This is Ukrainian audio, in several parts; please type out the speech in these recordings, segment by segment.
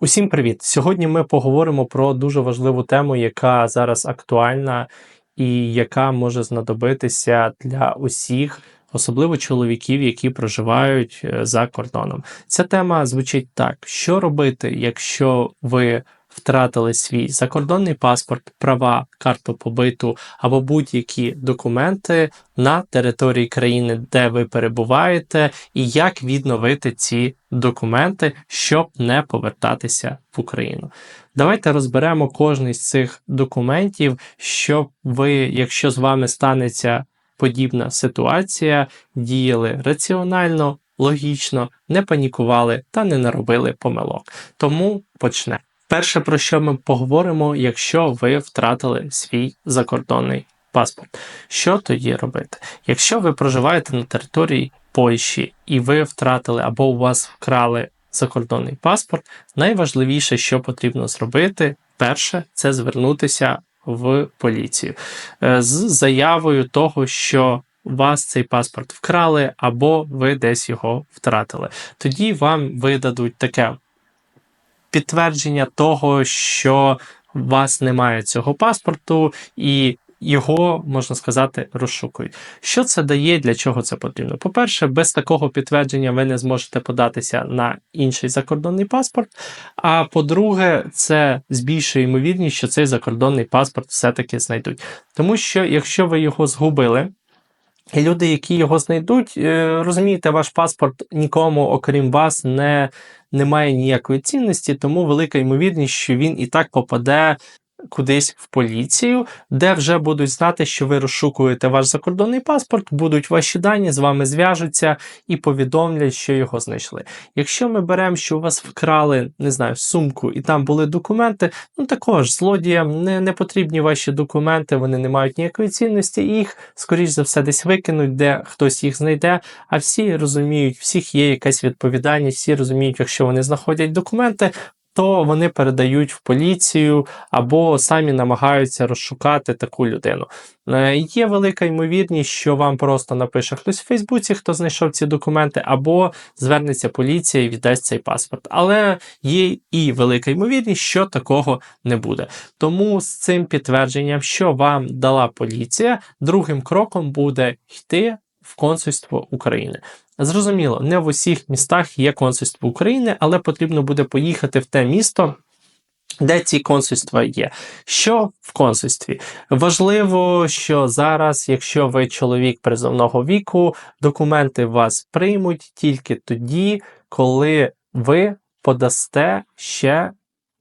Усім привіт! Сьогодні ми поговоримо про дуже важливу тему, яка зараз актуальна і яка може знадобитися для усіх, особливо чоловіків, які проживають е, за кордоном. Ця тема звучить так: що робити, якщо ви втратили свій закордонний паспорт, права, карту побиту або будь-які документи на території країни, де ви перебуваєте, і як відновити ці документи, щоб не повертатися в Україну. Давайте розберемо кожний з цих документів, щоб ви, якщо з вами станеться подібна ситуація, діяли раціонально, логічно, не панікували та не наробили помилок. Тому почнемо. Перше, про що ми поговоримо, якщо ви втратили свій закордонний паспорт. Що тоді робити? Якщо ви проживаєте на території Польщі і ви втратили або у вас вкрали закордонний паспорт, найважливіше, що потрібно зробити, перше, це звернутися в поліцію е, з заявою того, що вас цей паспорт вкрали, або ви десь його втратили. Тоді вам видадуть таке підтвердження того, що у вас немає цього паспорту, і його, можна сказати, розшукують. Що це дає, для чого це потрібно? По-перше, без такого підтвердження ви не зможете податися на інший закордонний паспорт. А по-друге, це збільшує ймовірність, що цей закордонний паспорт все-таки знайдуть. Тому що, якщо ви його згубили, і люди, які його знайдуть, е, розумієте, ваш паспорт нікому, окрім вас, не, не має ніякої цінності, тому велика ймовірність, що він і так попаде кудись в поліцію, де вже будуть знати, що ви розшукуєте ваш закордонний паспорт, будуть ваші дані, з вами зв'яжуться і повідомлять, що його знайшли. Якщо ми беремо, що у вас вкрали, не знаю, сумку і там були документи, ну також злодіям не, не потрібні ваші документи, вони не мають ніякої цінності, і їх, скоріш за все, десь викинуть, де хтось їх знайде. А всі розуміють, всіх є якась відповідальність, всі розуміють, якщо вони знаходять документи, то вони передають в поліцію або самі намагаються розшукати таку людину. Е, є велика ймовірність, що вам просто напише хтось в Фейсбуці, хто знайшов ці документи, або звернеться поліція і віддасть цей паспорт. Але є і велика ймовірність, що такого не буде. Тому з цим підтвердженням, що вам дала поліція, другим кроком буде йти в консульство України. Зрозуміло, не в усіх містах є консульство України, але потрібно буде поїхати в те місто. Де ці консульства є? Що в консульстві? Важливо, що зараз, якщо ви чоловік призовного віку, документи вас приймуть тільки тоді, коли ви подасте ще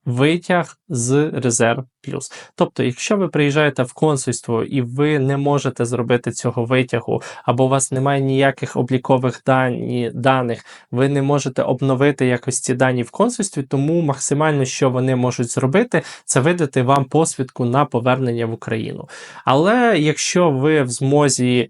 витяг з резерв плюс. Тобто, якщо ви приїжджаєте в консульство і ви не можете зробити цього витягу, або у вас немає ніяких облікових дані, даних, ви не можете обновити якось ці дані в консульстві, тому максимально, що вони можуть зробити, це видати вам посвідку на повернення в Україну. Але якщо ви в змозі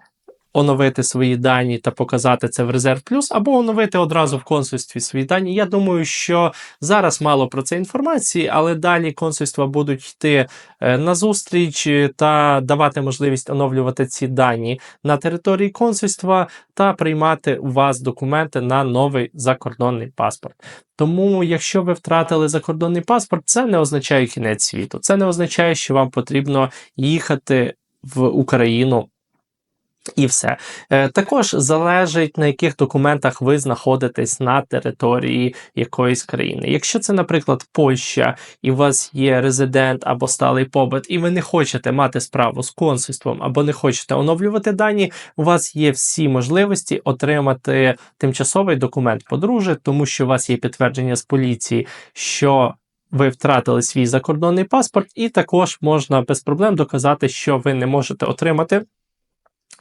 оновити свої дані та показати це в Резерв Плюс, або оновити одразу в консульстві свої дані. Я думаю, що зараз мало про це інформації, але далі консульства будуть йти е, на зустріч та давати можливість оновлювати ці дані на території консульства та приймати у вас документи на новий закордонний паспорт. Тому, якщо ви втратили закордонний паспорт, це не означає кінець світу. Це не означає, що вам потрібно їхати в Україну і все. Е, також залежить, на яких документах ви знаходитесь на території якоїсь країни. Якщо це, наприклад, Польща, і у вас є резидент або сталий побит, і ви не хочете мати справу з консульством, або не хочете оновлювати дані, у вас є всі можливості отримати тимчасовий документ подружжя, тому що у вас є підтвердження з поліції, що ви втратили свій закордонний паспорт, і також можна без проблем доказати, що ви не можете отримати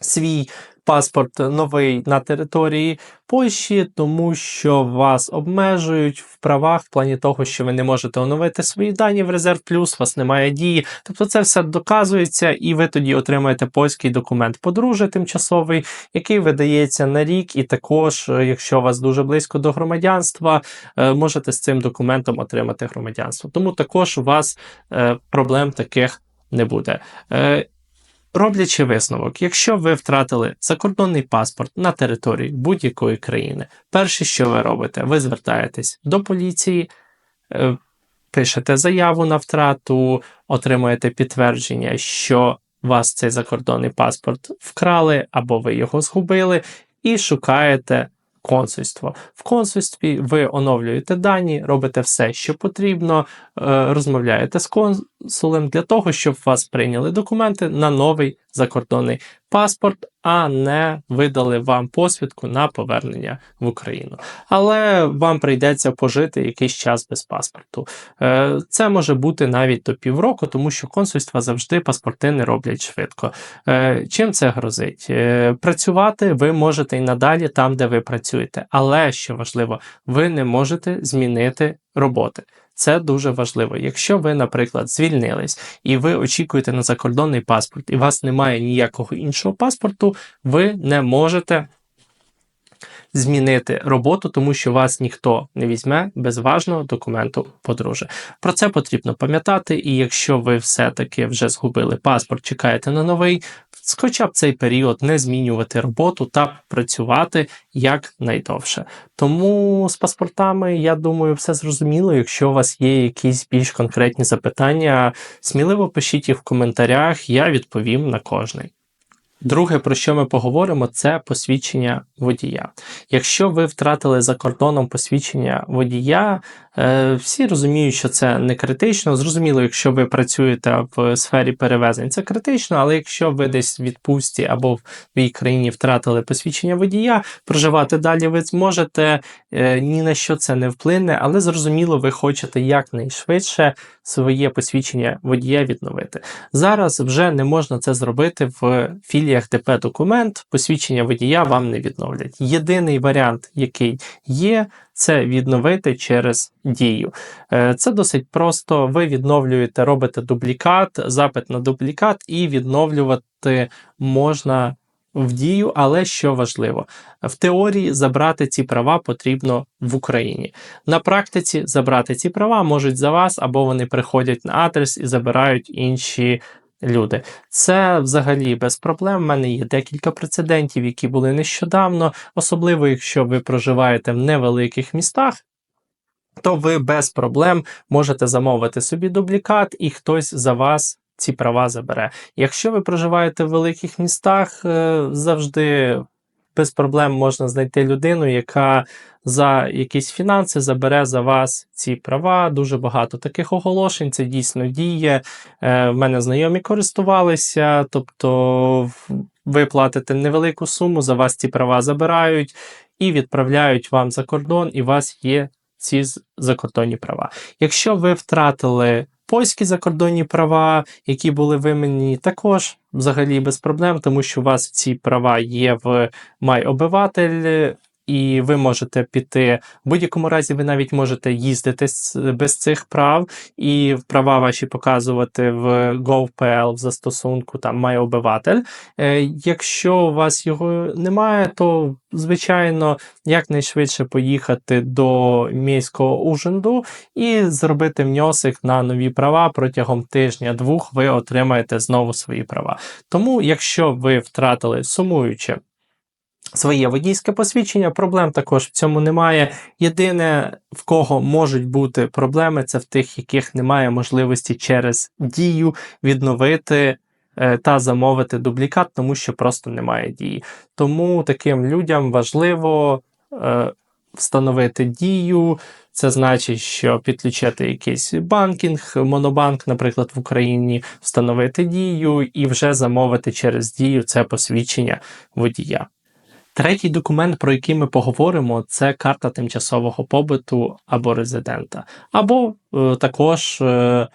свій паспорт новий на території Польщі, тому що вас обмежують в правах в плані того, що ви не можете оновити свої дані в резерв плюс, вас немає дії. Тобто це все доказується, і ви тоді отримаєте польський документ подружжя тимчасовий, який видається на рік, і також, е, якщо вас дуже близько до громадянства, е, можете з цим документом отримати громадянство. Тому також у вас е, проблем таких не буде. Роблячи висновок, якщо ви втратили закордонний паспорт на території будь-якої країни, перше, що ви робите, ви звертаєтесь до поліції, е, пишете заяву на втрату, отримуєте підтвердження, що вас цей закордонний паспорт вкрали або ви його згубили, і шукаєте консульство. В консульстві ви оновлюєте дані, робите все, що потрібно, е, розмовляєте з консулем для того, щоб вас прийняли документи на новий закордонний паспорт, а не видали вам посвідку на повернення в Україну. Але вам прийдеться пожити якийсь час без паспорту. Е, Це може бути навіть до півроку, тому що консульства завжди паспорти не роблять швидко. Е, Чим це грозить? Е, Працювати ви можете і надалі там, де ви працюєте, але що важливо, ви не можете змінити роботи. Це дуже важливо. Якщо ви, наприклад, звільнились і ви очікуєте на закордонний паспорт, і у вас немає ніякого іншого паспорту, ви не можете змінити роботу, тому що вас ніхто не візьме без важного документу подружжя. Про це потрібно пам'ятати, і якщо ви все-таки вже згубили паспорт, чекаєте на новий, хоча б цей період не змінювати роботу та працювати якнайдовше. Тому з паспортами, я думаю, все зрозуміло. Якщо у вас є якісь більш конкретні запитання, сміливо пишіть їх в коментарях, я відповім на кожний. Друге, про що ми поговоримо, це посвідчення водія. Якщо ви втратили за кордоном посвідчення водія, всі розуміють, що це не критично. Зрозуміло, якщо ви працюєте в сфері перевезень, це критично, але якщо ви десь в відпустці або в твоїй країні втратили посвідчення водія, проживати далі ви зможете, е, ні на що це не вплине, але зрозуміло, ви хочете якнайшвидше своє посвідчення водія відновити. Зараз вже не можна це зробити в філіях ДП документ, посвідчення водія вам не відновлять. Єдиний варіант, який є, це відновити через дію. Е, Це досить просто. Ви відновлюєте, робите дублікат, запит на дублікат, і відновлювати можна. В дію, але що важливо, в теорії забрати ці права потрібно в Україні. На практиці забрати ці права можуть за вас, або вони приходять на адрес і забирають інші люди. Це взагалі без проблем. У мене є декілька прецедентів, які були нещодавно, особливо якщо ви проживаєте в невеликих містах. То ви без проблем можете замовити собі дублікат, і хтось за вас ці права забере. Якщо ви проживаєте в великих містах, е, завжди без проблем можна знайти людину, яка за якісь фінанси забере за вас ці права. Дуже багато таких оголошень. Це дійсно діє. Е, В мене знайомі користувалися, тобто ви платите невелику суму, за вас ці права забирають і відправляють вам за кордон, і у вас є ці закордонні права. Якщо ви втратили польські закордонні права, які були вимені, також взагалі без проблем, тому що у вас ці права є в MyOбиватель, і ви можете піти. В будь-якому разі, ви навіть можете їздити без цих прав, і права ваші показувати в Gov.pl в застосунку там має обиватель. Е, якщо у вас його немає, то звичайно якнайшвидше поїхати до міського ужинду і зробити внесок на нові права протягом тижня-двох ви отримаєте знову свої права. Тому, якщо ви втратили сумуючи своє водійське посвідчення. Проблем також в цьому немає. Єдине, в кого можуть бути проблеми, це в тих, яких немає можливості через дію відновити. Е, та замовити дублікат, тому що просто немає дії. Тому таким людям важливо е, встановити дію. Це значить, що підключити якийсь банкінг, монобанк, наприклад, в Україні, встановити дію і вже замовити через дію це посвідчення водія. Третій документ, про який ми поговоримо, це карта тимчасового побуту або резидента, або е, також е,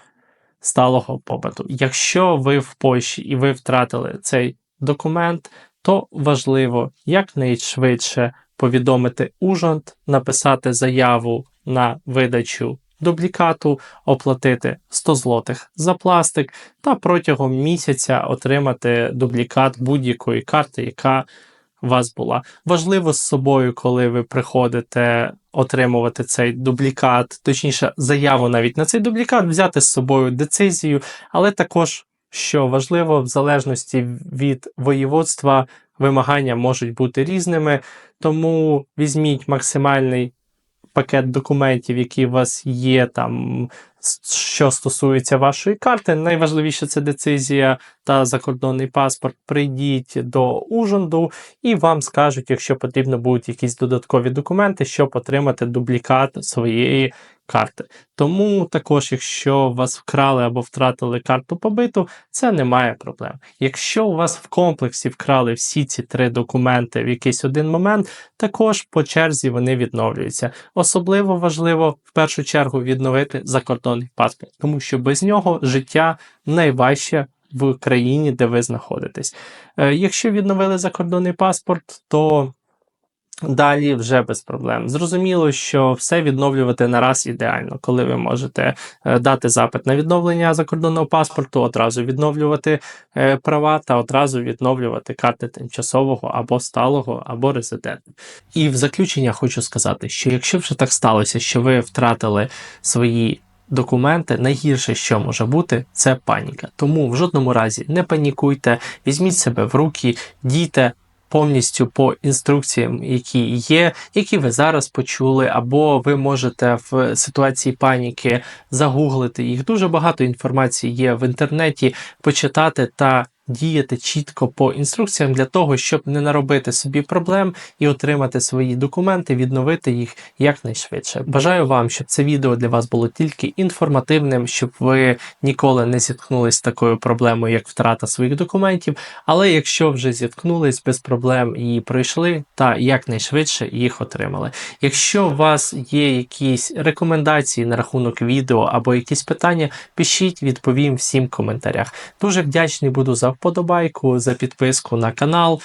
сталого побуту. Якщо ви в Польщі і ви втратили цей документ, то важливо якнайшвидше повідомити ужонт, написати заяву на видачу дублікату, оплатити 100 злотих за пластик та протягом місяця отримати дублікат будь-якої карти, яка вас була. Важливо з собою, коли ви приходите отримувати цей дублікат, точніше, заяву навіть на цей дублікат, взяти з собою децизію, але також, що важливо, в залежності від воєводства, вимагання можуть бути різними, тому візьміть максимальний пакет документів, які у вас є там. Що стосується вашої карти, найважливіше це децизія та закордонний паспорт. Прийдіть до Ужонду і вам скажуть, якщо потрібно будуть якісь додаткові документи, щоб отримати дублікат своєї карти. Тому також, якщо вас вкрали або втратили карту побиту, це немає проблем. Якщо у вас в комплексі вкрали всі ці три документи в якийсь один момент, також по черзі вони відновлюються. Особливо важливо в першу чергу відновити закордонний паспорт, тому що без нього життя найважче в країні, де ви знаходитесь. Е, Якщо відновили закордонний паспорт, то далі вже без проблем. Зрозуміло, що все відновлювати нараз ідеально, коли ви можете е, дати запит на відновлення закордонного паспорту, одразу відновлювати е, права та одразу відновлювати карти тимчасового або сталого, або резиденту. І в заключення хочу сказати, що якщо вже так сталося, що ви втратили свої документи, найгірше, що може бути, це паніка. Тому в жодному разі не панікуйте, візьміть себе в руки, дійте. Повністю по інструкціям, які є, які ви зараз почули, або ви можете в ситуації паніки загуглити їх. Дуже багато інформації є в інтернеті, почитати та діяти чітко по інструкціям для того, щоб не наробити собі проблем і отримати свої документи, відновити їх якнайшвидше. Бажаю вам, щоб це відео для вас було тільки інформативним, щоб ви ніколи не зіткнулись з такою проблемою, як втрата своїх документів. Але якщо вже зіткнулись без проблем і пройшли, та якнайшвидше їх отримали. Якщо у вас є якісь рекомендації на рахунок відео або якісь питання, пишіть, відповім всім в коментарях. Дуже вдячний буду за вподобайку, за підписку на канал.